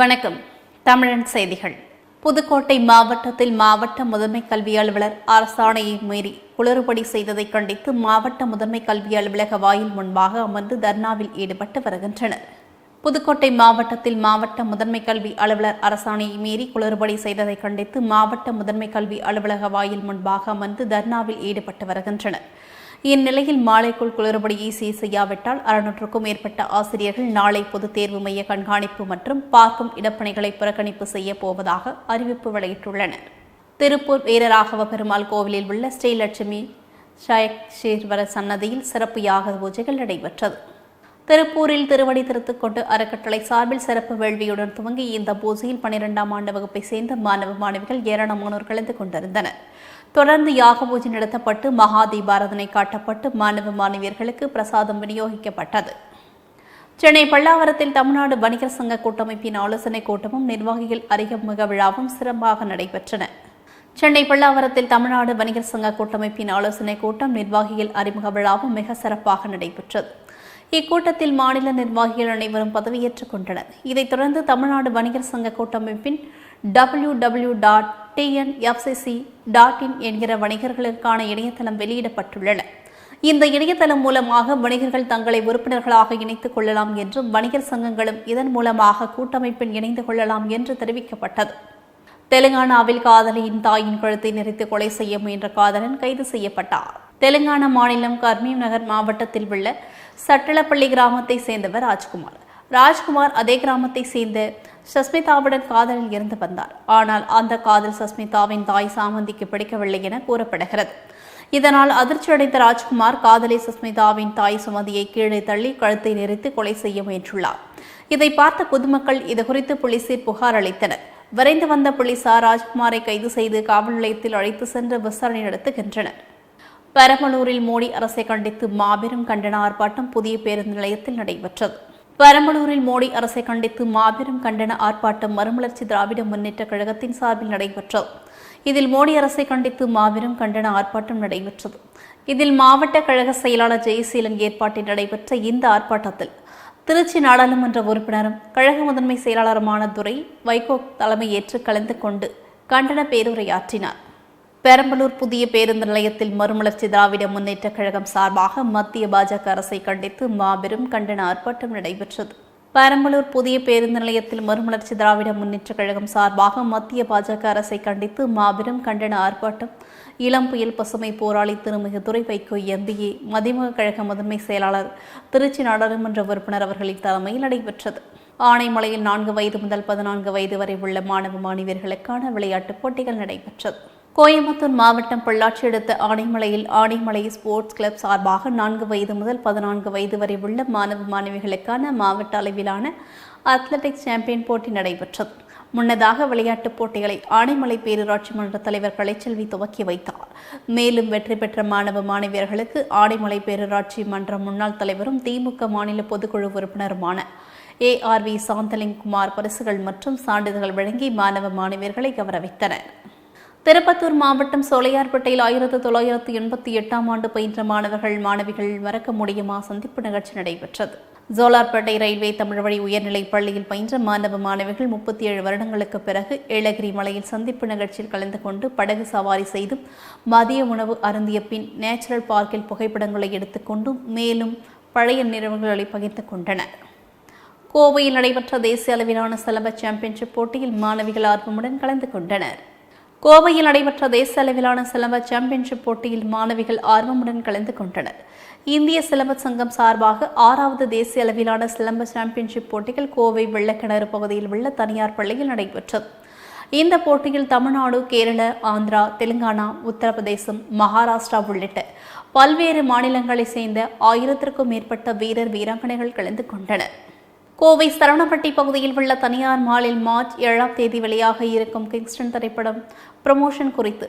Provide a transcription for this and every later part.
வணக்கம். தமிழன் செய்திகள். புதுக்கோட்டை மாவட்டத்தில் மாவட்ட முதன்மை கல்வி அலுவலர் அரசாணையை மீறி குளறுபடி செய்ததை கண்டித்து மாவட்ட முதன்மை கல்வி அலுவலக வாயில் முன்பாக அமர்ந்து தர்ணாவில் ஈடுபட்டு வருகின்றனர். புதுக்கோட்டை மாவட்டத்தில் மாவட்ட முதன்மை கல்வி அலுவலர் அரசாணையை மீறி குளறுபடி செய்ததை கண்டித்து மாவட்ட முதன்மை கல்வி அலுவலக வாயில் முன்பாக அமர்ந்து தர்ணாவில் ஈடுபட்டு வருகின்றனர். இந்நிலையில் மாலைக்குள் குளறுபடியை சீர் செய்யாவிட்டால் அறுநூற்றுக்கும் மேற்பட்ட ஆசிரியர்கள் நாளை பொதுத் தேர்வு மைய கண்காணிப்பு மற்றும் பார்க்கும் இடப்பணிகளை புறக்கணிப்பு செய்யப்போவதாக அறிவிப்பு வெளியிட்டுள்ளனர். திருப்பூர் வீரராகவ பெருமாள் கோவிலில் உள்ள ஸ்ரீலட்சுமி ஷயக்ஷீர்வர சன்னதியில் சிறப்பு யாக பூஜைகள் நடைபெற்றது. திருப்பூரில் திருவடி திருத்துக்கொண்டு அறக்கட்டளை சார்பில் சிறப்பு வேள்வியுடன் துவங்கி இந்த பூஜையில் பனிரெண்டாம் ஆண்டு வகுப்பை சேர்ந்த மாணவ மாணவிகள் ஏராளமானோர் கலந்து கொண்டிருந்தனர். தொடர்ந்து யாக பூஜை நடத்தப்பட்டு மகா தீபாரதனை காட்டப்பட்டு மாணவ மாணவியர்களுக்கு பிரசாதம் விநியோகிக்கப்பட்டது. சென்னை பல்லாவரத்தில் தமிழ்நாடு வணிகர் சங்க கூட்டமைப்பின் ஆலோசனைக் கூட்டமும் நிர்வாகிகள் அறிமுக விழாவும் சிறப்பாக நடைபெற்றன. சென்னை பல்லாவரத்தில் தமிழ்நாடு வணிகர் சங்க கூட்டமைப்பின் ஆலோசனைக் கூட்டம் நிர்வாகிகள் அறிமுக விழாவும் மிக சிறப்பாக நடைபெற்றது. இக்கூட்டத்தில் மாநில நிர்வாகிகள் அனைவரும் பதவியேற்றுக் கொண்டனர். இதைத் தொடர்ந்து தமிழ்நாடு வணிகர் சங்க கூட்டமைப்பின் W W dot TNFCC dot in என்கிற வணிகர்களுக்கான இணையதளம் வெளியிடப்பட்டுள்ளன. இந்த இணையதளம் மூலமாக வணிகர்கள் தங்களை உறுப்பினர்களாக இணைத்துக் கொள்ளலாம் என்றும் வணிகர் சங்கங்களும் இதன் மூலமாக கூட்டமைப்பில் இணைந்து கொள்ளலாம் என்று தெரிவிக்கப்பட்டது. தெலுங்கானாவில் காதலியின் தாயின் கழுத்தை நெறித்து கொலை செய்ய முயன்ற காதலன் கைது செய்யப்பட்டார். தெலுங்கானா மாநிலம் கர்மீம் நகர் மாவட்டத்தில் உள்ள சட்டலப்பள்ளி கிராமத்தை சேர்ந்தவர் ராஜ்குமார். ராஜ்குமார் அதே கிராமத்தை சேர்ந்த சஸ்மிதாவுடன் காதலில் இருந்து வந்தார். ஆனால் அந்த காதல் சஸ்மிதாவின் தாய் சாமந்திக்கு பிடிக்கவில்லை என கூறப்படுகிறது. இதனால் அதிர்ச்சியடைந்த ராஜ்குமார் காதலி சஸ்மிதாவின் தாய் சுமதியை கீழே தள்ளி கழுத்தை நெறித்து கொலை செய்ய முயன்றுள்ளார். இதை பார்த்த பொதுமக்கள் இது குறித்து போலீசில் புகார் அளித்தனர். விரைந்து வந்த போலீசார் ராஜ்குமாரை கைது செய்து காவல் நிலையத்தில் அழைத்து சென்று விசாரணை நடத்துகின்றனர். பெரம்பலூரில் மோடி அரசை கண்டித்து மாபெரும் கண்டன ஆர்ப்பாட்டம் புதிய பேருந்து நிலையத்தில் நடைபெற்றது. பெரம்பலூரில் மோடி அரசை கண்டித்து மாபெரும் கண்டன ஆர்ப்பாட்டம் மறுமலர்ச்சி திராவிட முன்னேற்ற கழகத்தின் சார்பில் நடைபெற்றது. இதில் மோடி அரசை கண்டித்து மாபெரும் கண்டன ஆர்ப்பாட்டம் நடைபெற்றது. இதில் மாவட்ட கழக செயலாளர் ஜெயசீலன் ஏற்பாட்டில் நடைபெற்ற இந்த ஆர்ப்பாட்டத்தில் திருச்சி நாடாளுமன்ற உறுப்பினரும் கழக முதன்மை செயலாளருமான துரை வைகோ தலைமையேற்று கலந்து கொண்டு கண்டன பேருரையாற்றினார். பெரம்பலூர் புதிய பேருந்து நிலையத்தில் மறுமலர்ச்சி திராவிட முன்னேற்ற கழகம் சார்பாக மத்திய பாஜக அரசை கண்டித்து மாபெரும் கண்டன ஆர்ப்பாட்டம் நடைபெற்றது. பெரம்பலூர் புதிய பேருந்து நிலையத்தில் மறுமலர்ச்சி திராவிட முன்னேற்ற கழகம் சார்பாக மத்திய பாஜக அரசை கண்டித்து மாபெரும் கண்டன ஆர்ப்பாட்டம். இளம் புயல் பசுமை போராளி திருமிகு துறை வைகோ எம்பிஏ மதிமுக கழக முதன்மை செயலாளர் திருச்சி நாடாளுமன்ற உறுப்பினர் அவர்களின் தலைமையில் நடைபெற்றது. ஆனைமலையில் நான்கு வயது முதல் பதினான்கு வயது வரை உள்ள மாணவ மாணவியர்களுக்கான விளையாட்டுப் போட்டிகள் நடைபெற்றது. கோயம்புத்தூர் மாவட்டம் பொள்ளாச்சி அடுத்த ஆனைமலையில் ஆனைமலை ஸ்போர்ட்ஸ் கிளப் சார்பாக நான்கு வயது முதல் பதினான்கு வயது வரை உள்ள மாணவ மாணவிகளுக்கான மாவட்ட அளவிலான அத்லெட்டிக்ஸ் சாம்பியன் போட்டி நடைபெற்றது. முன்னதாக விளையாட்டுப் போட்டிகளை ஆனைமலை பேரூராட்சி மன்ற தலைவர் கலைச்செல்வி துவக்கி வைத்தார். மேலும் வெற்றி பெற்ற மாணவ மாணவியர்களுக்கு ஆனைமலை பேரூராட்சி மன்ற முன்னாள் தலைவரும் திமுக மாநில பொதுக்குழு உறுப்பினருமான A R V Shanthaling Kumar பரிசுகள் மற்றும் சான்றிதழ்கள் வழங்கி மாணவ மாணவியர்களை கௌரவித்தனர். திருப்பத்தூர் மாவட்டம் சோலையார்பேட்டையில் ஆயிரத்து தொள்ளாயிரத்து எண்பத்தி எட்டாம் ஆண்டு பயின்ற மாணவர்கள் மாணவிகள் மறக்க முடியுமா சந்திப்பு நிகழ்ச்சி நடைபெற்றது. ஜோலார்பேட்டை ரயில்வே தமிழ் வழி உயர்நிலைப் பள்ளியில் பயின்ற மாணவ மாணவிகள் முப்பத்தி ஏழு வருடங்களுக்கு பிறகு ஏலகிரி மலையில் சந்திப்பு நிகழ்ச்சியில் கலந்து கொண்டு படகு சவாரி செய்தும் மதிய உணவு அருந்திய பின் நேச்சுரல் பார்க்கில் புகைப்படங்களை எடுத்துக்கொண்டும் மேலும் பழைய நினைவுகளை பகிர்ந்து கொண்டனர். கோவையில் நடைபெற்ற தேசிய அளவிலான சிலம்ப சாம்பியன்ஷிப் போட்டியில் மாணவிகள் ஆர்வமுடன் கலந்து கொண்டனர். கோவையில் நடைபெற்ற தேச அளவிலான சிலம்ப சாம்பியன்ஷிப் போட்டியில் மாணவிகள் ஆர்வமுடன் கலந்து கொண்டனர். இந்திய சிலம்பச் சங்கம் சார்பாக ஆறாவது தேசிய அளவிலான சிலம்ப சாம்பியன்ஷிப் போட்டிகள் கோவை வெள்ளக்கிணறு பகுதியில் உள்ள தனியார் பள்ளியில் நடைபெற்றது. இந்த போட்டியில் தமிழ்நாடு கேரள ஆந்திரா தெலுங்கானா உத்தரப்பிரதேசம் மகாராஷ்டிரா உள்ளிட்ட பல்வேறு மாநிலங்களைச் சேர்ந்த ஆயிரத்திற்கும் மேற்பட்ட வீரர் வீராங்கனைகள் கலந்து கொண்டனர். கோவை சரவணப்பட்டி பகுதியில் உள்ள தனியார் மாலில் மார்ச் ஏழாம் தேதி வெளியாக இருக்கும் கிங்ஸ்டன் திரைப்படம் ப்ரமோஷன் குறித்து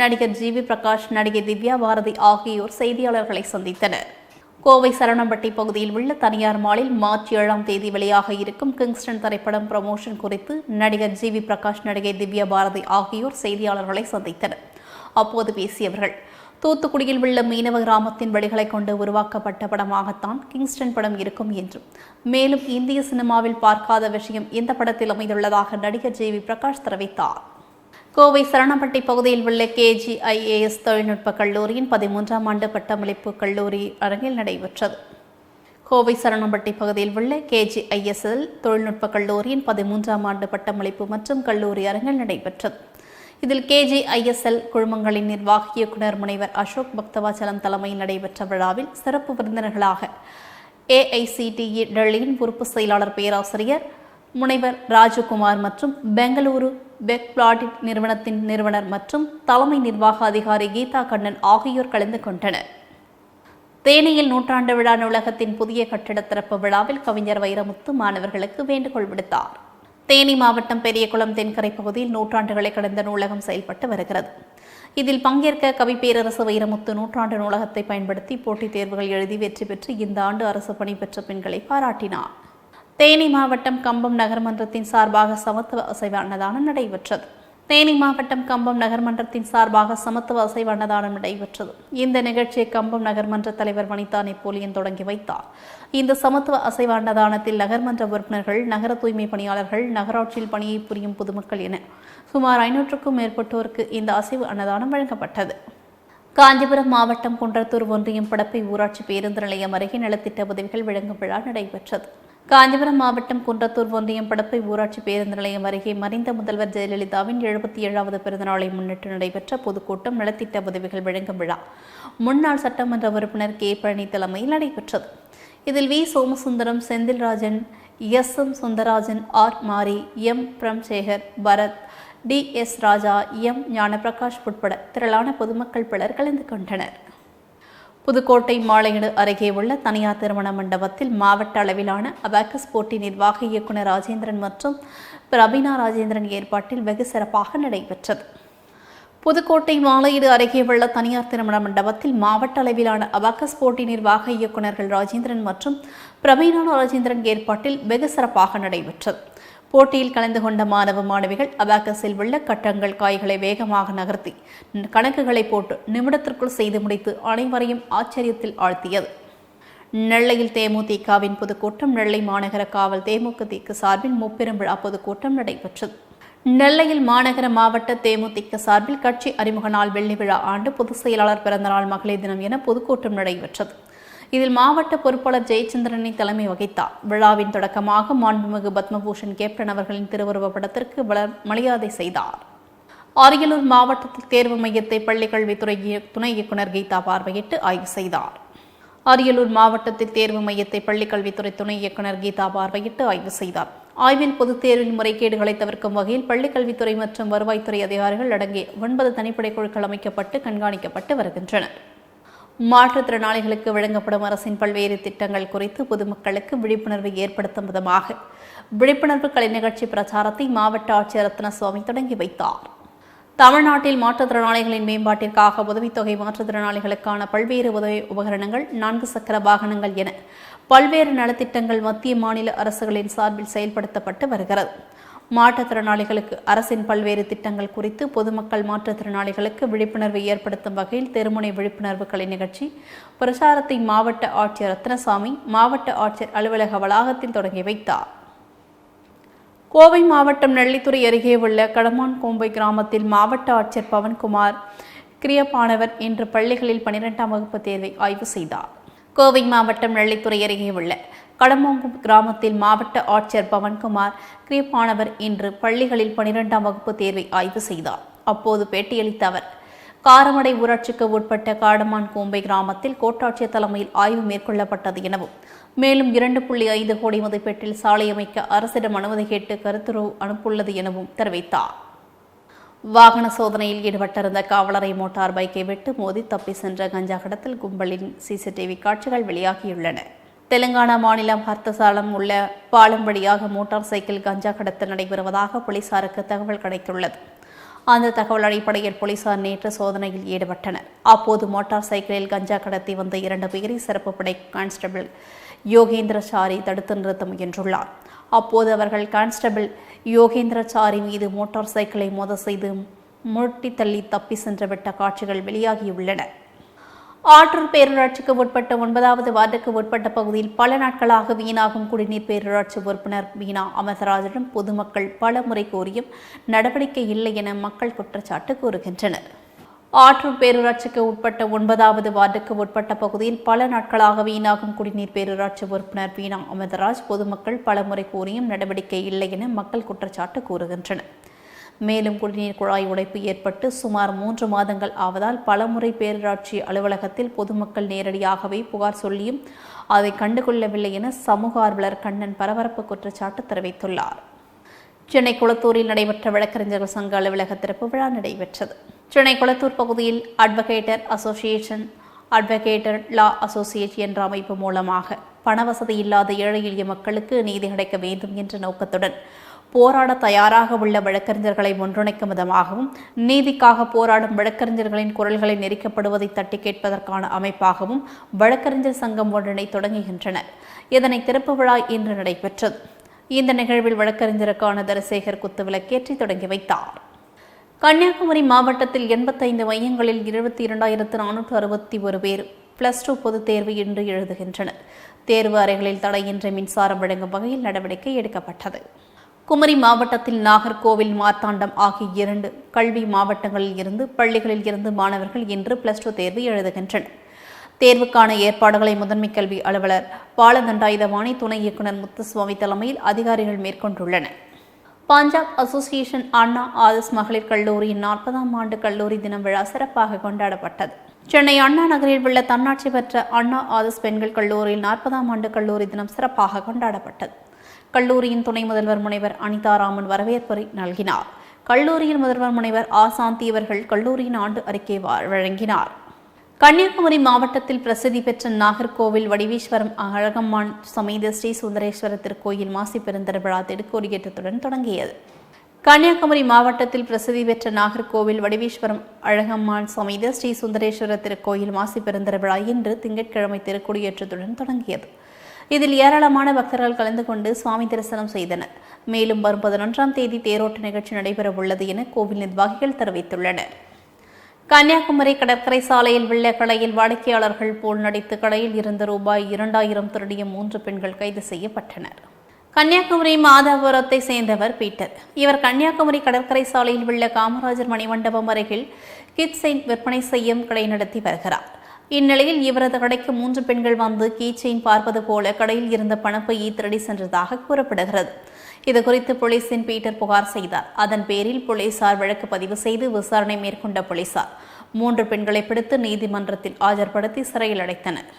நடிகர் ஜி வி பிரகாஷ் நடிகை திவ்யா பாரதி ஆகியோர் செய்தியாளர்களை சந்தித்தனர். கோவை சரவணம்பட்டி பகுதியில் உள்ள தனியார் மாலில் மார்ச் ஏழாம் தேதி வெளியாக இருக்கும் கிங்ஸ்டன் திரைப்படம் ப்ரமோஷன் குறித்து நடிகர் ஜி வி பிரகாஷ் நடிகை திவ்யா பாரதி ஆகியோர் செய்தியாளர்களை சந்தித்தனர். அப்போது பேசியவர்கள் தூத்துக்குடியில் உள்ள மீனவ கிராமத்தின் வழிகளை கொண்டு உருவாக்கப்பட்ட படமாகத்தான் கிங்ஸ்டன் படம் இருக்கும் என்றும். மேலும் இந்திய சினிமாவில் பார்க்காத விஷயம் இந்த படத்தில் அமைந்துள்ளதாக நடிகர் ஜே வி பிரகாஷ் தெரிவித்தார். கோவை சரணப்பட்டி பகுதியில் உள்ள கேஜிஐஏஎஸ் தொழில்நுட்ப கல்லூரியின் பதிமூன்றாம் ஆண்டு பட்டமளிப்பு கல்லூரி அரங்கில் நடைபெற்றது. கோவை சரணம்பட்டி பகுதியில் உள்ள கேஜிஐஎஸ்எல் தொழில்நுட்ப கல்லூரியின் பதிமூன்றாம் ஆண்டு பட்டமளிப்பு மற்றும் கல்லூரி அரங்கில் நடைபெற்றது. இதில் கேஜிஐஎஸ்எல் குழுமங்களின் நிர்வாக இயக்குநர் முனைவர் அசோக் பக்தவாச்சலம் தலைமையில் நடைபெற்ற விழாவில் சிறப்பு விருந்தினர்களாக ஏஐசிடிஇ டெல்லியின் உறுப்பு செயலாளர் பேராசிரியர் முனைவர் ராஜகுமார் மற்றும் பெங்களூரு பெக் பிளாடிட் நிறுவனத்தின் நிறுவனர் மற்றும் தலைமை நிர்வாக அதிகாரி கீதா கண்ணன் ஆகியோர் கலந்து கொண்டனர். தேனியில் நூற்றாண்டு விழா நூலகத்தின் புதிய கட்டிட திறப்பு விழாவில் கவிஞர் வைரமுத்து மாணவர்களுக்கு வேண்டுகோள் விடுத்தார். தேனி மாவட்டம் பெரியகுளம் தென்கரை பகுதியில் நூற்றாண்டுகளை கடந்த நூலகம் செயல்பட்டு வருகிறது. இதில் பங்கேற்க கவி பேரரசு வைரமுத்து நூற்றாண்டு நூலகத்தை பயன்படுத்தி போட்டித் தேர்வுகள் எழுதி வெற்றி பெற்று இந்த ஆண்டு அரசு பணி பெற்ற பெண்களை பாராட்டினார். தேனி மாவட்டம் கம்பம் நகர்மன்றத்தின் சார்பாக சமத்துவ அசைவ அன்னதானம் நடைபெற்றது. தேனி மாவட்டம் கம்பம் நகர்மன்றத்தின் சார்பாக சமத்துவ அசைவ அன்னதானம் நடைபெற்றது. இந்த நிகழ்ச்சியை கம்பம் நகர்மன்ற தலைவர் வனிதா நெப்போலியன் தொடங்கி வைத்தார். இந்த சமத்துவ அசைவ அன்னதானத்தில் நகர்மன்ற உறுப்பினர்கள் நகர தூய்மை பணியாளர்கள் நகராட்சியில் பணியை புரியும் பொதுமக்கள் என சுமார் ஐநூற்றுக்கும் மேற்பட்டோருக்கு இந்த அசைவு அன்னதானம் வழங்கப்பட்டது. காஞ்சிபுரம் மாவட்டம் குன்றத்தூர் ஒன்றியம் படப்பை ஊராட்சி பேருந்து நிலையம் அருகே நலத்திட்ட உதவிகள் வழங்கும் விழா நடைபெற்றது. காஞ்சிபுரம் மாவட்டம் குன்றத்தூர் ஒன்றியம் படப்பை ஊராட்சி பேருந்து நிலையம் அருகே மறைந்த முதல்வர் ஜெயலலிதாவின் எழுபத்தி ஏழாவது பிறந்தநாளை முன்னிட்டு நடைபெற்ற பொதுக்கூட்டம் நலத்திட்ட உதவிகள் வழங்கும் விழா. முன்னாள் சட்டமன்ற உறுப்பினர் கே பழனி தலைமையில் நடைபெற்றது. இதில் V. Somasundaram Senthilrajan S. M. Sundarajan R. Mari M. Bramsekar Bharath T. S. Raja M. Gnanaprakash உட்பட திரளான பொதுமக்கள் பலர் கலந்து கொண்டனர். புதுக்கோட்டை மாலையீடு அருகே உள்ள தனியார் திருமண மண்டபத்தில் மாவட்ட அளவிலான அபாக்கஸ் போட்டி நிர்வாக இயக்குனர் ராஜேந்திரன் மற்றும் பிரபீனா ராஜேந்திரன் ஏற்பாட்டில் வெகு சிறப்பாக நடைபெற்றது. புதுக்கோட்டை மாலையீடு அருகே உள்ள தனியார் திருமண மண்டபத்தில் மாவட்ட அளவிலான அபாக்கஸ் போட்டி நிர்வாக இயக்குநர்கள் ராஜேந்திரன் மற்றும் பிரபீனா ராஜேந்திரன் ஏற்பாட்டில் வெகு சிறப்பாக நடைபெற்றது. போட்டியில் கலந்து கொண்ட மாணவ மாணவிகள் அபாக்கஸில் உள்ள கட்டங்கள் காய்களை வேகமாக நகர்த்தி கணக்குகளை போட்டு நிமிடத்திற்குள் செய்து முடித்து அனைவரையும் ஆச்சரியத்தில் ஆழ்த்தியது. நெல்லையில் தேமுதிகவின் பொதுக்கூட்டம் நெல்லை மாநகர காவல் தேமுதிக சார்பில் முப்பெரும் விழா பொதுக்கூட்டம் நடைபெற்றது. நெல்லையில் மாநகர மாவட்ட தேமுதிக சார்பில் கட்சி அறிமுக நாள் வெள்ளி விழா ஆண்டு பொதுச் செயலாளர் பிறந்தநாள் மகளிர் தினம் என பொதுக்கூட்டம் நடைபெற்றது. இதில் மாவட்ட பொறுப்பாளர் ஜெயச்சந்திரனை தலைமை வகித்தார். விழாவின் தொடக்கமாக மாண்புமிகு பத்மபூஷன் கேப்டன் அவர்களின் திருவுருவ படத்திற்கு வளர் மரியாதை செய்தார். அரியலூர் மாவட்டத்தில் தேர்வு மையத்தை பள்ளிக்கல்வித்துறை துணை இயக்குநர் கீதா பார்வையிட்டு ஆய்வு செய்தார். அரியலூர் மாவட்டத்தில் தேர்வு மையத்தை பள்ளிக்கல்வித்துறை துணை இயக்குநர் கீதா பார்வையிட்டு ஆய்வு செய்தார். ஆய்வில் பொதுத் தேர்வில் முறைகேடுகளை தவிர்க்கும் வகையில் பள்ளிக்கல்வித்துறை மற்றும் வருவாய்த்துறை அதிகாரிகள் அடங்கிய ஒன்பது தனிப்படை குழுக்கள் அமைக்கப்பட்டு கண்காணிக்கப்பட்டு வருகின்றனர். மாற்றுத்திறனாளிகளுக்கு வழங்கப்படும் அரசின் பல்வேறு திட்டங்கள் குறித்து பொதுமக்களுக்கு விழிப்புணர்வு ஏற்படுத்தும் விதமாக விழிப்புணர்வு கலை நிகழ்ச்சி பிரச்சாரத்தை மாவட்ட ஆட்சியர் ரத்னசுவாமி தொடங்கி வைத்தார். தமிழ்நாட்டில் மாற்றுத்திறனாளிகளின் மேம்பாட்டிற்காக உதவித்தொகை மாற்றுத்திறனாளிகளுக்கான பல்வேறு உதவி உபகரணங்கள் நான்கு சக்கர வாகனங்கள் என பல்வேறு நலத்திட்டங்கள் மத்திய மாநில அரசுகளின் சார்பில் செயல்படுத்தப்பட்டு வருகிறது. மாற்றுத்திறனாளிகளுக்கு அரசின் பல்வேறு திட்டங்கள் குறித்து பொதுமக்கள் மாற்றுத்திறனாளிகளுக்கு விழிப்புணர்வு ஏற்படுத்தும் வகையில் தெருமுனை விழிப்புணர்வு கலை நிகழ்ச்சி பிரசாரத்தை மாவட்ட ஆட்சியர் ரத்னசாமி மாவட்ட ஆட்சியர் அலுவலக வளாகத்தில் தொடங்கி வைத்தார். கோவை மாவட்டம் நெல்லித்துறை அருகே உள்ள கடமான் கோம்பை கிராமத்தில் மாவட்ட ஆட்சியர் பவன்குமார் கிரியப்பானவர் இன்று பள்ளிகளில் பனிரெண்டாம் வகுப்பு தேர்வை ஆய்வு செய்தார். கோவை மாவட்டம் நெல்லித்துறை அருகே உள்ள கடமோங்கும் கிராமத்தில் மாவட்ட ஆட்சியர் பவன்குமார் கிரியப்பானவர் இன்று பள்ளிகளில் பனிரெண்டாம் வகுப்பு தேர்வை ஆய்வு செய்தார். அப்போது பேட்டியளித்த அவர் காரமடை ஊராட்சிக்கு உட்பட்ட காடமான் கோம்பை கிராமத்தில் கோட்டாட்சியர் தலைமையில் ஆய்வு மேற்கொள்ளப்பட்டது எனவும் மேலும் இரண்டு புள்ளி ஐந்து கோடி மதிப்பீட்டில் சாலை அமைக்க அரசிடம் அனுமதி கேட்டு கருத்துரு அனுப்புள்ளது எனவும் தெரிவித்தார். வாகன சோதனையில் ஈடுபட்டிருந்த காவலரை மோட்டார் பைக்கை விட்டு மோதி தப்பி சென்ற கஞ்சா கடத்தல் கும்பலின் சிசிடிவி காட்சிகள் வெளியாகியுள்ளன. தெலுங்கானா மாநிலம் ஹர்த்தசாலம் உள்ள பாலம் வழியாக மோட்டார் சைக்கிள் கஞ்சா கடத்தல் நடைபெறுவதாக போலீசாருக்கு தகவல் கிடைத்துள்ளது. அந்த தகவல் அடிப்படையில் போலீசார் நேற்று சோதனையில் ஈடுபட்டனர். அப்போது மோட்டார் சைக்கிளில் கஞ்சா கடத்தி வந்த இரண்டு பேரை சிறப்பு படை கான்ஸ்டபிள் யோகேந்திரசாரி தடுத்து நிறுத்த முயன்றுள்ளார். அப்போது அவர்கள் கான்ஸ்டபிள் யோகேந்திரசாரி மீது மோட்டார் சைக்கிளை மோத செய்து முட்டி தள்ளி தப்பி சென்றுவிட்ட காட்சிகள் வெளியாகியுள்ளன. ஆற்றூர் பேரூராட்சிக்கு உட்பட்ட ஒன்பதாவது வார்டுக்கு உட்பட்ட பகுதியில் பல நாட்களாக வீணாகும் குடிநீர் பேரூராட்சி உறுப்பினர் வீணா அமர்தராஜிடம் பொதுமக்கள் பல முறை கோரியும் நடவடிக்கை இல்லை என மக்கள் குற்றச்சாட்டு கூறுகின்றனர். ஆற்றூர் பேரூராட்சிக்கு உட்பட்ட ஒன்பதாவது வார்டுக்கு உட்பட்ட பகுதியில் பல நாட்களாக வீணாகும் குடிநீர் பேரூராட்சி உறுப்பினர் வீணா அமிர்தராஜ். பொதுமக்கள் பலமுறை கூறியும் நடவடிக்கை இல்லை என மக்கள் குற்றச்சாட்டு கூறுகின்றனர். மேலும் குடிநீர் குழாய் உடைப்பு ஏற்பட்டு சுமார் மூன்று மாதங்கள் ஆவதால் பலமுறை பேரூராட்சி அலுவலகத்தில் பொதுமக்கள் நேரடியாகவே புகார் சொல்லியும் அதை கண்டுகொள்ளவில்லை என சமூக ஆர்வலர் கண்ணன் பரபரப்பு குற்றச்சாட்டு தெரிவித்துள்ளார். சென்னை குளத்தூரில் நடைபெற்ற வழக்கறிஞர்கள் சங்க அலுவலக திறப்பு விழா நடைபெற்றது. சென்னை குளத்தூர் பகுதியில் அட்வொகேட்டர் அசோசியேஷன் அட்வொகேட்டர் லா அசோசியேட் என்ற அமைப்பு மூலமாக பணவசதி இல்லாத ஏழை எளிய மக்களுக்கு நீதி கிடைக்க வேண்டும் என்ற நோக்கத்துடன் போராட தயாராக உள்ள வழக்கறிஞர்களை ஒன்றிணைக்கும் விதமாகவும் நீதிக்காக போராடும் வழக்கறிஞர்களின் குரல்களை நெரிக்கப்படுவதை தட்டி கேட்பதற்கான அமைப்பாகவும் வழக்கறிஞர் சங்கம் ஒன்றினை தொடங்குகின்றனர். இதனை திறப்பு விழா இன்று நடைபெற்றது. இந்த நிகழ்வில் வழக்கறிஞருக்கான தரசேகர் குத்துவிளக்கேற்றி தொடங்கி வைத்தார். கன்னியாகுமரி மாவட்டத்தில் எண்பத்தைந்து மையங்களில் இருபத்தி இரண்டாயிரத்து நானூற்று அறுபத்தி ஒரு பேர் பிளஸ் டூ பொதுத் தேர்வு இன்று எழுதுகின்றனர். தேர்வு அறைகளில் தடையின்றி மின்சாரம் வழங்கும் வகையில் நடவடிக்கை எடுக்கப்பட்டது. குமரி மாவட்டத்தில் நாகர்கோவில் மார்த்தாண்டம் ஆகிய இரண்டு கல்வி மாவட்டங்களில் இருந்து பள்ளிகளில் இருந்து மாணவர்கள் இன்று பிளஸ் டூ தேர்வு எழுதுகின்றனர். தேர்வுக்கான ஏற்பாடுகளை முதன்மை கல்வி அலுவலர் பாலதண்டாயுதவாணி துணை இயக்குநர் முத்துசுவாமி தலைமையில் அதிகாரிகள் மேற்கொண்டுள்ளனர். பஞ்சாப் அசோசியேஷன் அண்ணா ஆதர்ஸ் மகளிர் கல்லூரியின் நாற்பதாம் ஆண்டு கல்லூரி தினம் விழா சிறப்பாக கொண்டாடப்பட்டது. சென்னை அண்ணா நகரில் உள்ள தன்னாட்சி பெற்ற அண்ணா ஆதர்ஸ் பெண்கள் கல்லூரியில் நாற்பதாம் ஆண்டு கல்லூரி தினம் சிறப்பாக கொண்டாடப்பட்டது. கல்லூரியின் துணை முதல்வர் முனைவர் அனிதாராமன் வரவேற்புரை நல்கினார். கல்லூரியின் முதல்வர் முனைவர் ஆசாந்தி இவர்கள் கல்லூரியின் ஆண்டு அறிக்கை வழங்கினார். கன்னியாகுமரி மாவட்டத்தில் பிரசித்தி பெற்ற நாகர்கோவில் வடிவீஸ்வரம் அழகம்மான் சமேத ஸ்ரீ சுந்தரேஸ்வர திருக்கோயில் மாசி பெருந்திருவிழா திடுக்கோடியேற்றத்துடன் தொடங்கியது. கன்னியாகுமரி மாவட்டத்தில் பிரசித்தி பெற்ற நாகர்கோவில் வடிவீஸ்வரம் அழகம்மான் சமேத ஸ்ரீ சுந்தரேஸ்வர திருக்கோயில் மாசி பெருந்திருவிழா இன்று திங்கட்கிழமை திருக்கொடியேற்றத்துடன் தொடங்கியது. இதில் ஏராளமான பக்தர்கள் கலந்து கொண்டு சுவாமி தரிசனம் செய்தனர். மேலும் வரும் பதினொன்றாம் தேதி தேரோட்ட நிகழ்ச்சி நடைபெற உள்ளது என கோவில் நிர்வாகிகள் தெரிவித்துள்ளனர். கன்னியாகுமரி கடற்கரை சாலையில் உள்ள கடையில் வாடிக்கையாளர்கள் போல் நடித்து கடையில் இருந்த ரூபாய் இரண்டாயிரம் திருடிய மூன்று பெண்கள் கைது செய்யப்பட்டனர். கன்னியாகுமரி மாதாபுரத்தை சேர்ந்தவர் பீட்டர். இவர் கன்னியாகுமரி கடற்கரை சாலையில் உள்ள காமராஜர் மணிமண்டபம் அருகில் கிட்ஸை விற்பனை செய்யும் கடை நடத்தி வருகிறார். இந்நிலையில் இவரது கடைக்கு மூன்று பெண்கள் வந்து கீச்செயின் பார்ப்பது போல கடையில் இருந்த பணப்பையை திருடி சென்றதாக கூறப்படுகிறது. இது குறித்து போலீசின் பீட்டர் புகார் செய்தார். அதன் பேரில் போலீசார் வழக்கு பதிவு செய்து விசாரணை மேற்கொண்ட போலீசார். மூன்று பெண்களை பிடித்து நீதிமன்றத்தில் ஆஜர்படுத்தி சிறையில் அடைத்தனர்.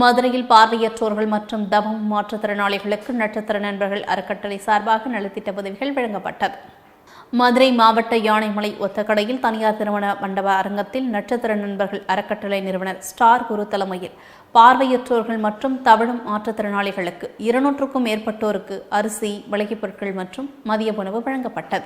மதுரையில் பார்வையற்றோர்கள் மற்றும் தபம் மாற்றுத்திறனாளிகளுக்கு நட்சத்திர நண்பர்கள் அறக்கட்டளை சார்பாக நலத்திட்ட உதவிகள் வழங்கப்பட்டது. மதுரை மாவட்ட யானைமலை ஒத்தக்கடையில் தனியார் திருமண மண்டப அரங்கத்தில் நட்சத்திர நண்பர்கள் அறக்கட்டளை நிறுவனர் ஸ்டார் குரு தலைமையில் பார்வையற்றோர்கள் மற்றும் தவழும் மாற்றுத்திறனாளிகளுக்கு இருநூற்றுக்கும் மேற்பட்டோருக்கு அரிசி விலகிப் பொருட்கள் மற்றும் மதிய உணவு வழங்கப்பட்டது.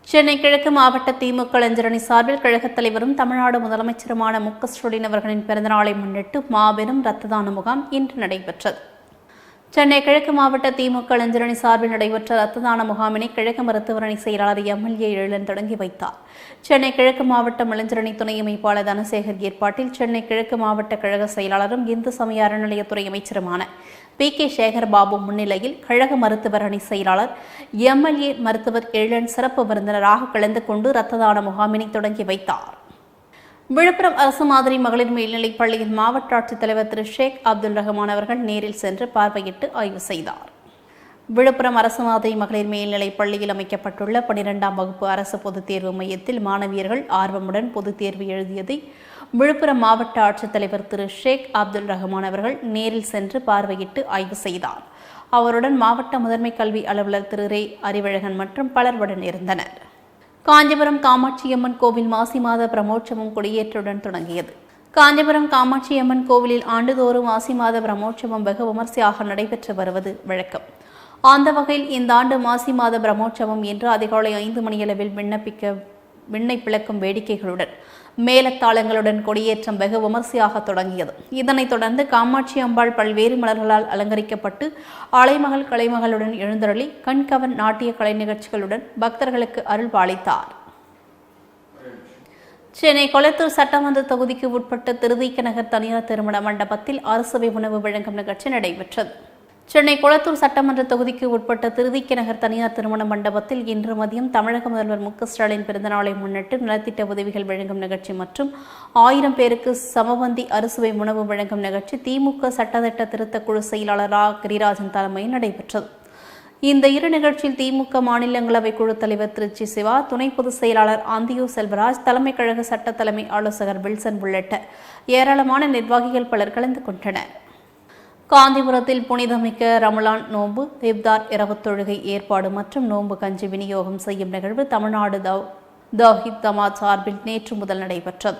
சென்னை கிழக்கு மாவட்ட திமுக இளைஞரணி சார்பில் கழகத் தலைவரும் தமிழ்நாடு முதலமைச்சருமான மு க ஸ்டாலின் அவர்களின் பிறந்தநாளை முன்னிட்டு மாபெரும் ரத்த தான முகாம் இன்று நடைபெற்றது. சென்னை கிழக்கு மாவட்ட திமுக இளைஞரணி சார்பில் நடைபெற்ற ரத்த தான முகாமினை கிழக்கு மருத்துவரணி செயலாளர் எம்எல்ஏ எழிலன் தொடங்கி வைத்தார். சென்னை கிழக்கு மாவட்ட இளைஞரணி துணை அமைப்பாளர் தனசேகர் ஏற்பாட்டில் சென்னை கிழக்கு மாவட்ட கழக செயலாளரும் இந்து சமய அறநிலையத்துறை அமைச்சருமான பி கே சேகர் பாபு முன்னிலையில் கழக மருத்துவர் அணி செயலாளர் எம்எல்ஏ மருத்துவர் எழிலன் சிறப்பு விருந்தினராக கலந்து கொண்டு ரத்த தான முகாமினை தொடங்கி வைத்தார். விழுப்புரம் அரசு மாதிரி மகளிர் மேல்நிலைப் பள்ளியின் மாவட்ட ஆட்சித்தலைவர் திரு ஷேக் அப்துல் ரஹ்மான் அவர்கள் நேரில் சென்று பார்வையிட்டு ஆய்வு செய்தார். விழுப்புரம் அரசு மாதிரி மகளிர் மேல்நிலைப் பள்ளியில் அமைக்கப்பட்டுள்ள பனிரெண்டாம் வகுப்பு அரசு பொதுத் தேர்வு மையத்தில் மாணவியர்கள் ஆர்வமுடன் பொதுத் தேர்வு எழுதியதை விழுப்புரம் மாவட்ட ஆட்சித்தலைவர் திரு ஷேக் அப்துல் ரஹ்மான் அவர்கள் நேரில் சென்று பார்வையிட்டு ஆய்வு செய்தார். அவருடன் மாவட்ட முதன்மை கல்வி அலுவலர் திரு ரே அறிவழகன் மற்றும் பலருடன் இருந்தனர். காஞ்சிபுரம் காமாட்சியம்மன் கோவில் மாசி மாத பிரமோற்சவம் கொடியேற்றுடன் தொடங்கியது. காஞ்சிபுரம் காமாட்சியம்மன் கோவிலில் ஆண்டுதோறும் மாசி மாத பிரமோற்சவம் வெகு விமர்சையாக நடைபெற்று வருவது வழக்கம். அந்த வகையில் இந்த ஆண்டு மாசி மாத பிரமோற்சவம் என்று அதிகாலை ஐந்து மணியளவில் விண்ணப்பிக்க விண்ணை பிளக்கும் வேடிக்கைகளுடன் மேலத்தாளங்களுடன் கொடியேற்றம் வெகு விமர்சையாக தொடங்கியது. இதனைத் தொடர்ந்து காமாட்சி அம்பாள் பல்வேறு மலர்களால் அலங்கரிக்கப்பட்டு அலைமகள் கலைமகளுடன் எழுந்தருளி கண்கவன் நாட்டிய கலை நிகழ்ச்சிகளுடன் பக்தர்களுக்கு அருள் பாலித்தார். சென்னை கொளத்தூர் சட்டமன்ற தொகுதிக்கு உட்பட்ட திருதீக்க நகர் தனியார் திருமண மண்டபத்தில் அரசவை உணவு வழங்கும் நிகழ்ச்சி நடைபெற்றது. சென்னை குளத்தூர் சட்டமன்ற தொகுதிக்கு உட்பட்ட திருதிக்க நகர் தனியார் திருமண மண்டபத்தில் இன்று மதியம் தமிழக முதல்வர் மு க ஸ்டாலின் பிறந்தநாளை முன்னிட்டு நலத்திட்ட உதவிகள் வழங்கும் நிகழ்ச்சி மற்றும் ஆயிரம் பேருக்கு சமவந்தி அறுசுவை உணவு வழங்கும் நிகழ்ச்சி திமுக சட்டத்திட்ட திருத்தக் குழு செயலாளர் ரா. கிரிராஜன் தலைமையில் நடைபெற்றது. இந்த இரு நிகழ்ச்சியில் திமுக மாநிலங்களவை குழு தலைவர் திருச்சி சிவா துணை பொதுச் செயலாளர் ஆந்தியூ செல்வராஜ் தலைமை கழக சட்ட தலைமை ஆலோசகர் வில்சன் உள்ளிட்ட ஏராளமான நிர்வாகிகள் பலர் கலந்து கொண்டனர். காந்திபுரத்தில் புனிதமிக்க ரமலான் நோன்பு தேவ்தார் இரவு தொழுகை ஏற்பாடு மற்றும் நோன்பு கஞ்சி விநியோகம் செய்யும் நிகழ்வு தமிழ்நாடு தவ் தௌஹித் தமாத் சார்பில் நேற்று முதல் நடைபெற்றது.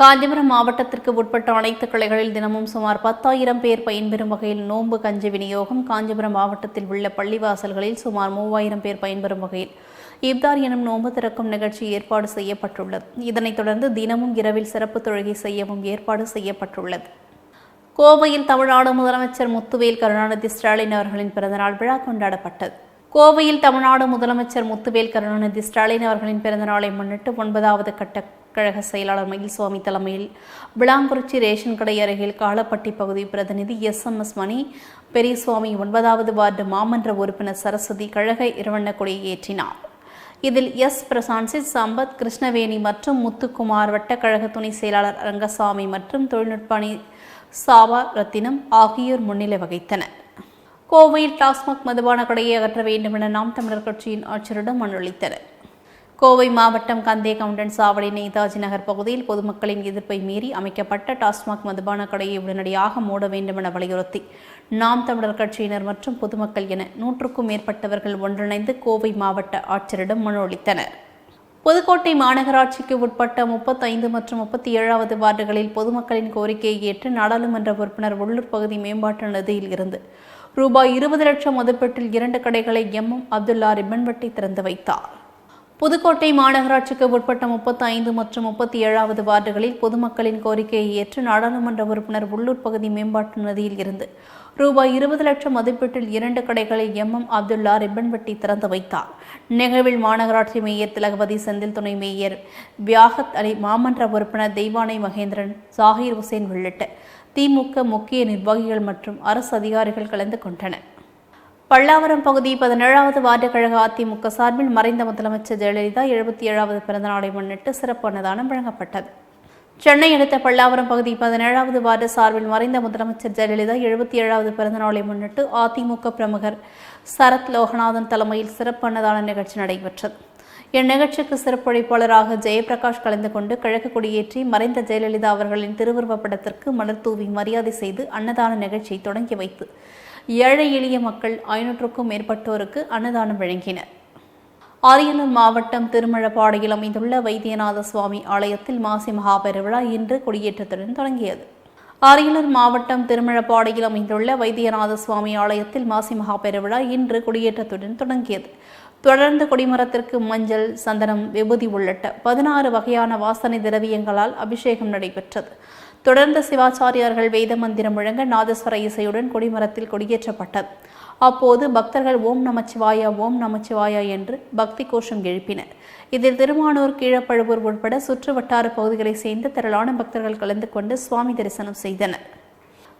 காஞ்சிபுரம் மாவட்டத்திற்கு உட்பட்ட அனைத்து கிளைகளில் தினமும் சுமார் பத்தாயிரம் பேர் பயன்பெறும் வகையில் நோன்பு கஞ்சி விநியோகம் காஞ்சிபுரம் மாவட்டத்தில் உள்ள பள்ளிவாசல்களில் சுமார் மூவாயிரம் பேர் பயன்பெறும் வகையில் இப்தார் எனும் நோன்பு திறக்கும் நிகழ்ச்சி ஏற்பாடு செய்யப்பட்டுள்ளது. இதனைத் தொடர்ந்து தினமும் இரவில் சிறப்பு தொழுகை செய்யவும் ஏற்பாடு செய்யப்பட்டுள்ளது. கோவையில் தமிழ்நாடு முதலமைச்சர் முத்துவேல் கருணாநிதி ஸ்டாலின் அவர்களின் பிறந்தநாள் விழா கொண்டாடப்பட்டது. கோவையில் தமிழ்நாடு முதலமைச்சர் முத்துவேல் கருணாநிதி ஸ்டாலின் அவர்களின் பிறந்தநாளை முன்னிட்டு ஒன்பதாவது கட்ட கழக செயலாளர் மயில்சுவாமி தலைமையில் விளாங்குறிச்சி ரேஷன் கடை அருகில் காலப்பட்டி பகுதி பிரதிநிதி S. M. S. Mani Periyasamy ஒன்பதாவது வார்டு மாமன்ற உறுப்பினர் சரஸ்வதி கழக இரவண்ண கொடியை ஏற்றினார். இதில் எஸ். பிரசாந்த் சம்பத் கிருஷ்ணவேணி மற்றும் முத்துக்குமார் வட்டக்கழக துணை செயலாளர் ரங்கசாமி மற்றும் தொழில்நுட்ப அணி சாவா ரத்தினம் ஆகியோர் முன்னிலை வகித்தனர். கோவையில் டாஸ்மாக் மதுபான கடையை அகற்ற வேண்டும் என நாம் தமிழர் கட்சியின் ஆட்சியரிடம் மனுளித்தனர் கோவை மாவட்டம் கந்தே கவுண்டன் சாவடி நேதாஜி நகர் பகுதியில் பொதுமக்களின் எதிர்ப்பை மீறி அமைக்கப்பட்ட டாஸ்மாக் மதுபான கடையை உடனடியாக மூட வேண்டும் என வலியுறுத்தி நாம் தமிழர் கட்சியினர் மற்றும் பொதுமக்கள் என நூற்றுக்கும் மேற்பட்டவர்கள் ஒன்றிணைந்து கோவை மாவட்ட ஆட்சியரிடம் மனு அளித்தனர். புதுக்கோட்டை மாநகராட்சிக்கு உட்பட்ட முப்பத்தைந்து மற்றும் முப்பத்தி ஏழாவது வார்டுகளில் பொதுமக்களின் கோரிக்கையை ஏற்று நாடாளுமன்ற உறுப்பினர் உள்ளூர் பகுதி மேம்பாட்டு நிதியில் இருந்து ரூபாய் இருபது லட்சம் மதிப்பீட்டில் இரண்டு கடைகளை எம். எம். அப்துல்லா ரிப்பன்வெட்டி திறந்து வைத்தார். புதுக்கோட்டை மாநகராட்சிக்கு உட்பட்ட முப்பத்தி ஐந்து மற்றும் முப்பத்தி ஏழாவது வார்டுகளில் பொதுமக்களின் கோரிக்கையை ஏற்று நாடாளுமன்ற உறுப்பினர் உள்ளூர் பகுதி மேம்பாட்டு நிதியில் இருந்து ரூபாய் இருபது லட்சம் மதிப்பீட்டில் இரண்டு கடைகளை எம் எம் அப்துல்லா ரிப்பன் வெட்டி திறந்து வைத்தார். நிகழ்வில் மாநகராட்சி மேயர் திலகபதி செந்தில் துணை மேயர் வியாகத் அலி மாமன்ற உறுப்பினர் தெய்வானை மகேந்திரன் ஜாகிர் ஹுசேன் உள்ளிட்ட திமுக முக்கிய நிர்வாகிகள் மற்றும் அரசு அதிகாரிகள் கலந்து கொண்டனர். பல்லாவரம் பகுதி பதினேழாவது வார்டு கழக அதிமுக சார்பில் மறைந்த முதலமைச்சர் ஜெயலலிதா எழுபத்தி ஏழாவது பிறந்தநாளை முன்னிட்டு சிறப்பு அன்னதானம் வழங்கப்பட்டது. சென்னை அடுத்த பல்லாவரம் பகுதி பதினேழாவது வார்டு சார்பில் மறைந்த முதலமைச்சர் ஜெயலலிதா எழுபத்தி ஏழாவது பிறந்தநாளை முன்னிட்டு அதிமுக பிரமுகர் சரத் லோகநாதன் தலைமையில் சிறப்பு அன்னதான நிகழ்ச்சி நடைபெற்றது. இந்நிகழ்ச்சிக்கு சிறப்புழைப்பாளராக ஜெயபிரகாஷ் கலந்து கொண்டு கிழக்கு கொடியேற்றி மறைந்த ஜெயலலிதா அவர்களின் திருவுருவப் படத்திற்கு மலர் தூவி மரியாதை செய்து அன்னதான நிகழ்ச்சியை தொடங்கி வைத்து ஏழை எளிய மக்கள் ஐநூற்றுக்கும் மேற்பட்டோருக்கு அன்னதானம் வழங்கினர். அரியலூர் மாவட்டம் திருமழப்பாடியில் அமைந்துள்ள வைத்தியநாத சுவாமி ஆலயத்தில் மாசி மகாபெருவிழா இன்று கொடியேற்றத்துடன் தொடங்கியது. அரியலூர் மாவட்டம் திருமழப்பாடியில் அமைந்துள்ள வைத்தியநாத சுவாமி ஆலயத்தில் மாசி மகாபெருவிழா இன்று கொடியேற்றத்துடன் தொடங்கியது. தொடர்ந்து கொடிமரத்திற்கு மஞ்சள் சந்தனம் விபூதி உள்ளிட்ட பதினாறு வகையான வாசனை திரவியங்களால் அபிஷேகம் நடைபெற்றது. தொடர்ந்து சிவாச்சாரியார்கள் வேத மந்திரம் முழங்க நாதஸ்வர இசையுடன் கொடிமரத்தில் கொடியேற்றப்பட்டது. அப்போது பக்தர்கள் ஓம் நமச்சிவாயா ஓம் நமச்சிவாயா என்று பக்தி கோஷம் எழுப்பினர். இதில் திருமானூர் கீழப்பழுவூர் உட்பட சுற்று வட்டார பகுதிகளைச் சேர்ந்த திரளான பக்தர்கள் கலந்து கொண்டு சுவாமி தரிசனம் செய்தனர்.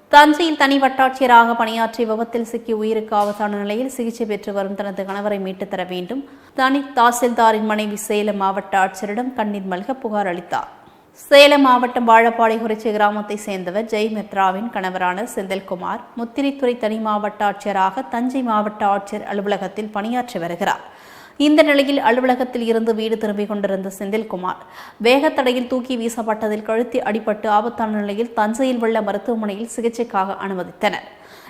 தஞ்சையில் தனி வட்டாட்சியராக பணியாற்றி விபத்தில் சிக்கி உயிருக்கு ஆபத்தான நிலையில் சிகிச்சை பெற்று வரும் தனது கணவரை மீட்டுத் தர வேண்டும். தனி தாசில்தாரின் மனைவி சேலம் மாவட்ட ஆட்சியரிடம் கண்ணீர் மல்க புகார் அளித்தார். சேலம் மாவட்டம் வாழப்பாடி குறிச்சி கிராமத்தை சேர்ந்தவர் ஜெய் மெத்ராவின் கணவரான செந்தில்குமார். முத்திரைத்துறை தனி மாவட்ட ஆட்சியராக தஞ்சை மாவட்ட ஆட்சியர் அலுவலகத்தில் பணியாற்றி வருகிறார். இந்த நிலையில் அலுவலகத்தில் இருந்து வீடு திரும்பிக் கொண்டிருந்த செந்தில்குமார் வேகத்தடையில் தூக்கி வீசப்பட்டதில் கழுத்தி அடிபட்டு ஆபத்தான நிலையில் தஞ்சையில் உள்ள மருத்துவமனையில் சிகிச்சைக்காக அனுமதித்தனர்.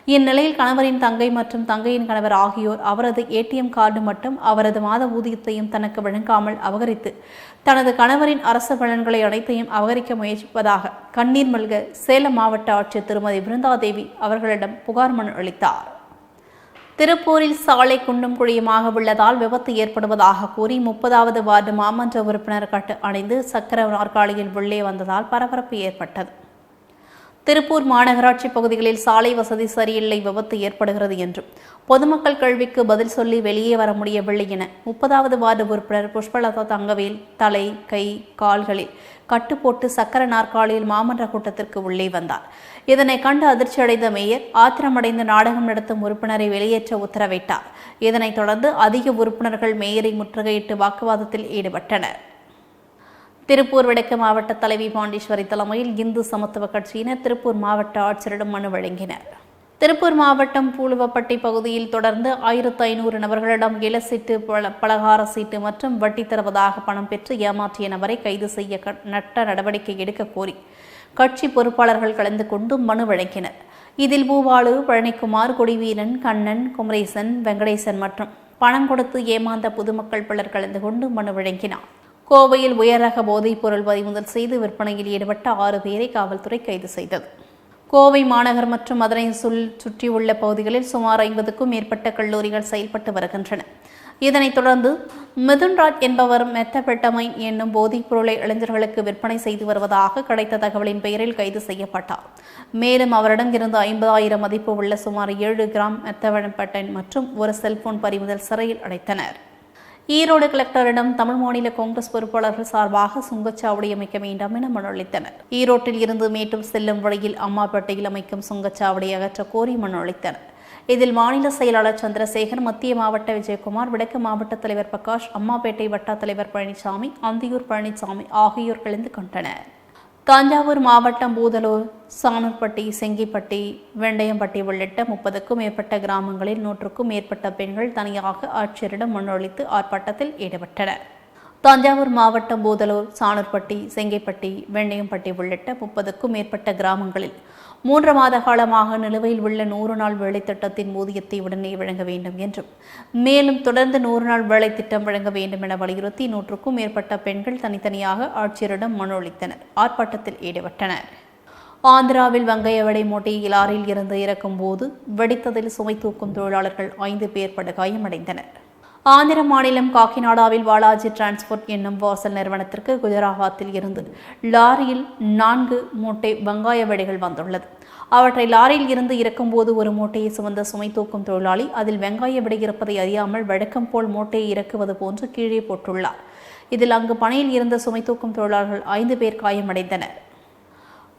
இந்நிலையில் கணவரின் தங்கை மற்றும் தங்கையின் கணவர் ஆகியோர் அவரது ஏடிஎம் கார்டு மட்டும் அவரது மாத ஊதியத்தையும் தனக்கு வழங்காமல் அபகரித்து தனது கணவரின் அரசு பலன்களை அனைத்தையும் அபகரிக்க முயற்சிப்பதாக கண்ணீர் மல்க சேலம் மாவட்ட ஆட்சியர் திருமதி பிருந்தாதேவி அவர்களிடம் புகார் மனு அளித்தார். திருப்பூரில் சாலை குண்டும் குழியுமாக உள்ளதால் விபத்து ஏற்படுவதாக கூறி முப்பதாவது வார்டு மாமன்ற உறுப்பினர் கட்டு அணிந்து சக்கர நாற்காலியில் உள்ளே வந்ததால் பரபரப்பு ஏற்பட்டது. திருப்பூர் மாநகராட்சி பகுதிகளில் சாலை வசதி சரியில்லை விபத்து ஏற்படுகிறது என்றும். பொதுமக்கள் கேள்விக்கு பதில் சொல்லி வெளியே வர முடியவில்லை என முப்பதாவது வார்டு உறுப்பினர் புஷ்பலதா தங்கவேல் தலை கை கால்களில் கட்டு போட்டு சக்கர நாற்காலியில் மாமன்ற கூட்டத்திற்கு உள்ளே வந்தார். இதனை கண்டு அதிர்ச்சியடைந்த மேயர் ஆத்திரமடைந்து நாடகம் நடத்தும் உறுப்பினரை வெளியேற்ற உத்தரவிட்டார். இதனைத் தொடர்ந்து அதிக உறுப்பினர்கள் மேயரை முற்றுகையிட்டு வாக்குவாதத்தில் ஈடுபட்டனர். திருப்பூர் வடக்கு மாவட்ட தலைவி பாண்டீஸ்வரி தலைமையில் இந்து சமத்துவ கட்சியினர் திருப்பூர் மாவட்ட ஆட்சியரிடம் மனு வழங்கினர். திருப்பூர் மாவட்டம் பூலுவப்பட்டி பகுதியில் தொடர்ந்து ஆயிரத்து ஐநூறு நபர்களிடம் இலசீட்டு பல- பலகார சீட்டு மற்றும் வட்டி தருவதாக பணம் பெற்று ஏமாற்றிய நபரை கைது செய்ய க- நட்ட நடவடிக்கை எடுக்க கோரி கட்சி பொறுப்பாளர்கள் கலந்து கொண்டு மனு வழங்கினர். இதில் பூவாளு பழனிக்குமார் கொடிவீரன் கண்ணன் குமரேசன் வெங்கடேசன் மற்றும் பணம் கொடுத்து ஏமாந்த பொதுமக்கள் பலர் கலந்து கொண்டு மனு வழங்கினார். கோவையில் உயர்ரக போதைப் பொருள் பறிமுதல் செய்து விற்பனையில் ஈடுபட்ட ஆறு பேரை காவல்துறை கைது செய்தது. கோவை மாநகர் மற்றும் மதுரை சுல் சுற்றியுள்ள பகுதிகளில் சுமார் ஐம்பதுக்கும் மேற்பட்ட கல்லூரிகள் செயல்பட்டு வருகின்றன. இதனைத் தொடர்ந்து மிதுன்ராஜ் என்பவர் மெத்தபெட்டமைன் என்னும் போதைப் பொருளை இளைஞர்களுக்கு விற்பனை செய்து வருவதாக கிடைத்த தகவலின் பெயரில் கைது செய்யப்பட்டார். மேலும் அவரிடம் இருந்து ஐம்பதாயிரம் மதிப்பு உள்ள சுமார் ஏழு கிராம் மெத்தபெட்டமைன் மற்றும் ஒரு செல்போன் பறிமுதல் சிறையில் அடைத்தனர். ஈரோடு கலெக்டரிடம் தமிழ் மாநில காங்கிரஸ் பொறுப்பாளர்கள் சார்பாக சுங்கச்சாவடி அமைக்க வேண்டாம் என மனு அளித்தனர் ஈரோட்டில் இருந்து மேட்டூர் செல்லும் வழியில் அம்மாப்பேட்டையில் அமைக்கும் சுங்கச்சாவடி அகற்ற கோரி மனு அளித்தனர் இதில் மாநில செயலாளர் சந்திரசேகர் மத்திய மாவட்ட விஜயகுமார் வடக்கு மாவட்ட தலைவர் பிரகாஷ் அம்மாப்பேட்டை வட்ட தலைவர் பழனிசாமி அந்தியூர் பழனிசாமி ஆகியோர் கலந்து கொண்டனர். தஞ்சாவூர் மாவட்டம் பூதலூர் சானூர்பட்டி செங்கிப்பட்டி வெண்டயம்பட்டி உள்ளிட்ட முப்பதுக்கும் மேற்பட்ட கிராமங்களில் நூற்றுக்கும் மேற்பட்ட பெண்கள் தனியாக ஆட்சியரிடம் முன்னொழித்து ஆர்ப்பாட்டத்தில் ஈடுபட்டனர். தஞ்சாவூர் மாவட்டம் பூதலூர் சானூர்பட்டி செங்கைப்பட்டி வெண்டயம்பட்டி உள்ளிட்ட முப்பதுக்கும் மேற்பட்ட கிராமங்களில் மூன்று மாத காலமாக நிலுவையில் உள்ள நூறு நாள் வேலை திட்டத்தின் ஊதியத்தை உடனே வழங்க வேண்டும் என்றும். மேலும் தொடர்ந்து நூறு நாள் வேலை திட்டம் வழங்க வேண்டும் என வலியுறுத்தி நூற்றுக்கும் மேற்பட்ட பெண்கள் தனித்தனியாக ஆட்சியரிடம் மனு அளித்தனர். ஆர்ப்பாட்டத்தில் ஈடுபட்டனர். ஆந்திராவில் வங்கையவடை மூட்டையை லாரியில் இருந்து இறக்கும்போது வெடித்ததில் சுமை தூக்கும் தொழிலாளர்கள் ஐந்து பேர் படுகாயமடைந்தனர். ஆந்திர மாநிலம் காக்கிநாடாவில் பாலாஜி டிரான்ஸ்போர்ட் என்னும் வாசல் நிறுவனத்திற்கு குஜராத்தில் இருந்து லாரியில் நான்கு மூட்டை வெங்காய வெடிகள் வந்துள்ளது. அவற்றை லாரியில் இருந்து இறக்கும்போது ஒரு மூட்டையை சுமந்த சுமை தூக்கும் தொழிலாளி அதில் வெங்காய விடை இருப்பதை அறியாமல் வழக்கம் போல் மூட்டையை இறக்குவது போன்று கீழே போட்டுள்ளார். இதில் அங்கு பணியில் இருந்த சுமை தூக்கும் தொழிலாளர்கள் ஐந்து பேர் காயமடைந்தனர்.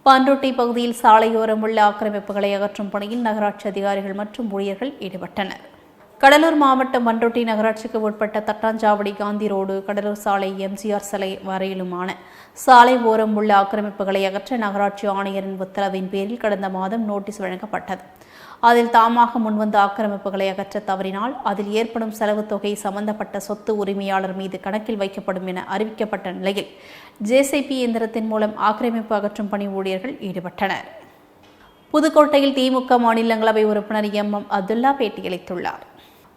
பன்ருட்டி பகுதியில் சாலையோரம் உள்ள ஆக்கிரமிப்புகளை அகற்றும் பணியில் நகராட்சி அதிகாரிகள் மற்றும் ஊழியர்கள் ஈடுபட்டனர். கடலூர் மாவட்டம் மன்றொட்டி நகராட்சிக்கு உட்பட்ட தட்டாஞ்சாவடி காந்தி ரோடு கடலூர் சாலை எம்ஜிஆர் சிலை வரையிலுமான சாலை ஓரம் உள்ள ஆக்கிரமிப்புகளை அகற்ற நகராட்சி ஆணையரின் உத்தரவின் பேரில் கடந்த மாதம் நோட்டீஸ் வழங்கப்பட்டது. அதில் தாமாக முன்வந்த ஆக்கிரமிப்புகளை அகற்ற தவறினால் அதில் ஏற்படும் செலவு தொகை சம்பந்தப்பட்ட சொத்து உரிமையாளர் மீது கணக்கில் வைக்கப்படும் என அறிவிக்கப்பட்ட நிலையில் ஜேசிபி இயந்திரத்தின் மூலம் ஆக்கிரமிப்பு அகற்றும் பணி ஊழியர்கள் ஈடுபட்டனர். புதுக்கோட்டையில் திமுக மாநிலங்களவை உறுப்பினர் எம் எம் அப்துல்லா பேட்டியளித்துள்ளார்.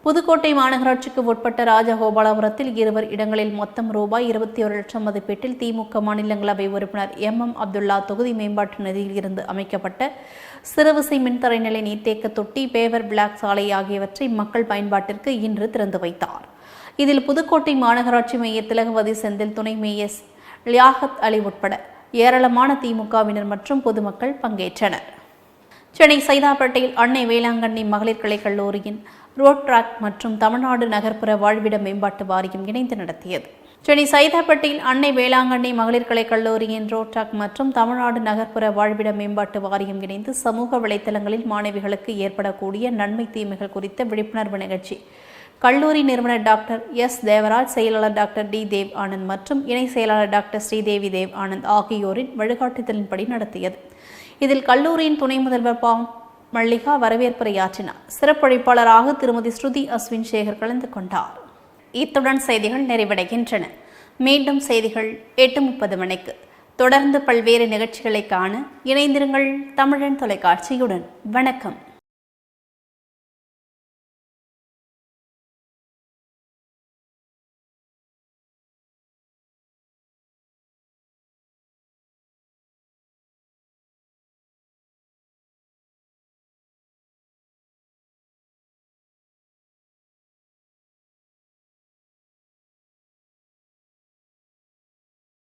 புதுக்கோட்டை மாநகராட்சிக்கு உட்பட்ட ராஜகோபாலபுரத்தில் இருவர் இடங்களில் மொத்தம் ரூபாய் இருபத்தி ஒரு லட்சம் மதிப்பீட்டில் திமுக மாநிலங்களவை உறுப்பினர் எம் எம் அப்துல்லா தொகுதி மேம்பாட்டு நிதியில் இருந்து அமைக்கப்பட்ட சிறுவிசை மின்தரைநிலை நீர்த்தேக்க தொட்டி பேவர் பிளாக் சாலை ஆகியவற்றை மக்கள் பயன்பாட்டிற்கு இன்று திறந்து வைத்தார். இதில் புதுக்கோட்டை மாநகராட்சி மேயர் திலகவதி செந்தில் துணை மேயர் லியாகத் அலி உட்பட ஏராளமான திமுகவினர் மற்றும் பொதுமக்கள் பங்கேற்றனர். சென்னை சைதாப்பேட்டையில் அன்னை வேளாங்கண்ணி மகளிர் கலைக் கல்லூரியின் ரோட் டிராக் மற்றும் தமிழ்நாடு நகர்ப்புற வாழ்விட மேம்பாட்டு வாரியம் இணைந்து நடத்தியது. சென்னை சைதாப்பேட்டையில் அன்னை வேளாங்கண்ணி மகளிர் கலை கல்லூரியின் ரோட்டாக் மற்றும் தமிழ்நாடு நகர்ப்புற வாழ்விட மேம்பாட்டு வாரியம் இணைந்து சமூக வலைத்தளங்களில் மாணவிகளுக்கு ஏற்படக்கூடிய நன்மை தீமைகள் குறித்த விழிப்புணர்வு நிகழ்ச்சி. கல்லூரி நிறுவனர் டாக்டர் எஸ். தேவராஜ் செயலாளர் டாக்டர் டி. தேவ் ஆனந்த் மற்றும் இணை செயலாளர் டாக்டர் ஸ்ரீதேவி தேவ் ஆனந்த் ஆகியோரின் வழிகாட்டுதலின்படி நடத்தியது. இதில் கல்லூரியின் துணை முதல்வர் பா மல்லிகா வரவேற்புரையாற்றினார். சிறப்பழைப்பாளராக திருமதி ஸ்ருதி அஸ்வின் சேகர் கலந்து கொண்டார். இத்துடன் செய்திகள் நிறைவடைகின்றன. மீண்டும் செய்திகள் எட்டு முப்பது மணிக்கு. தொடர்ந்து பல்வேறு நிகழ்ச்சிகளை காண இணைந்திருங்கள் தமிழன் தொலைக்காட்சியுடன். வணக்கம்.